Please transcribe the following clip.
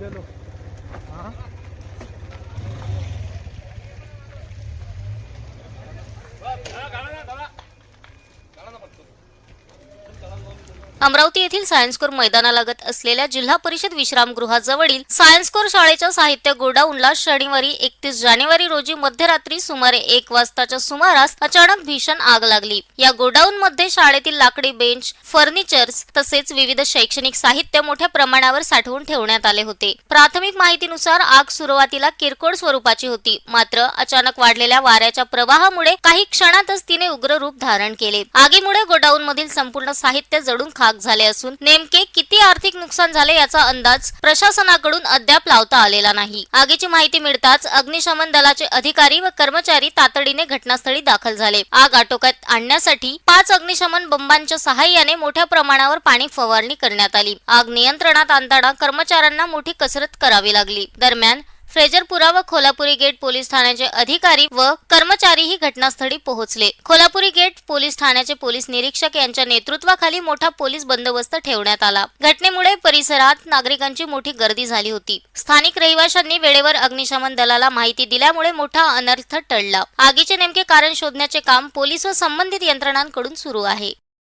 દે દો હા હા अमरावती येथील सायन्सकोर मैदानालगत असलेल्या जिल्हा परिषद विश्रामगृहाजवळील सायन्सकोर शाळेच्या साहित्य गोडाऊनला शनिवारी एकतीस जानेवारी रोजी मध्यरात्री सुमारे एक वाजताच्या सुमारास अचानक भीषण आग लागली. या गोडाऊन मध्ये शाळेतील लाकडी बेंच फर्निचर्स तसेच विविध शैक्षणिक साहित्य मोठ्या प्रमाणावर साठवून ठेवण्यात आले होते. प्राथमिक माहितीनुसार आग सुरुवातीला किरकोळ स्वरूपाची होती. मात्र अचानक वाढलेल्या वाऱ्याच्या प्रवाहामुळे काही क्षणातच तिने उग्र रूप धारण केले. आगीमुळे गोडाऊन मधील संपूर्ण साहित्य जडून खा भाग झाले असून नेमके किती आर्थिक नुकसान झाले याचा अंदाज प्रशासनाकडून अद्याप लावता आलेला नाही. आगीची माहिती मिळताच अग्निशमन दलाचे अधिकारी व कर्मचारी तातडीने घटनास्थळी दाखल झाले. आग आटोक्यात आणण्यासाठी पाच अग्निशमन बंबांच्या सहाय्याने मोठ्या प्रमाणावर पाणी फवारणी करण्यात आली. आग नियंत्रणात आणताना कर्मचाऱ्यांना मोठी कसरत करावी लागली. दरम्यान फ्रेजरपुरा व खोलापुरी गेट पोलीस ठाण्याचे अधिकारी व कर्मचारीही घटनास्थळी पोहोचले. खोलापुरी गेट पोलीस ठाण्याचे पोलीस निरीक्षक यांच्या नेतृत्वाखाली मोठा पोलीस बंदोबस्त ठेवण्यात आला. घटनेमुळे परिसरात नागरिकांची मोठी गर्दी झाली होती. स्थानिक रहिवाशांनी वेळेवर अग्निशमन दलाला माहिती दिल्यामुळे मोठा अनर्थ टळला. आगीचे नेमके कारण शोधण्याचे काम पोलीस व संबंधित यंत्रणांकडून सुरू आहे.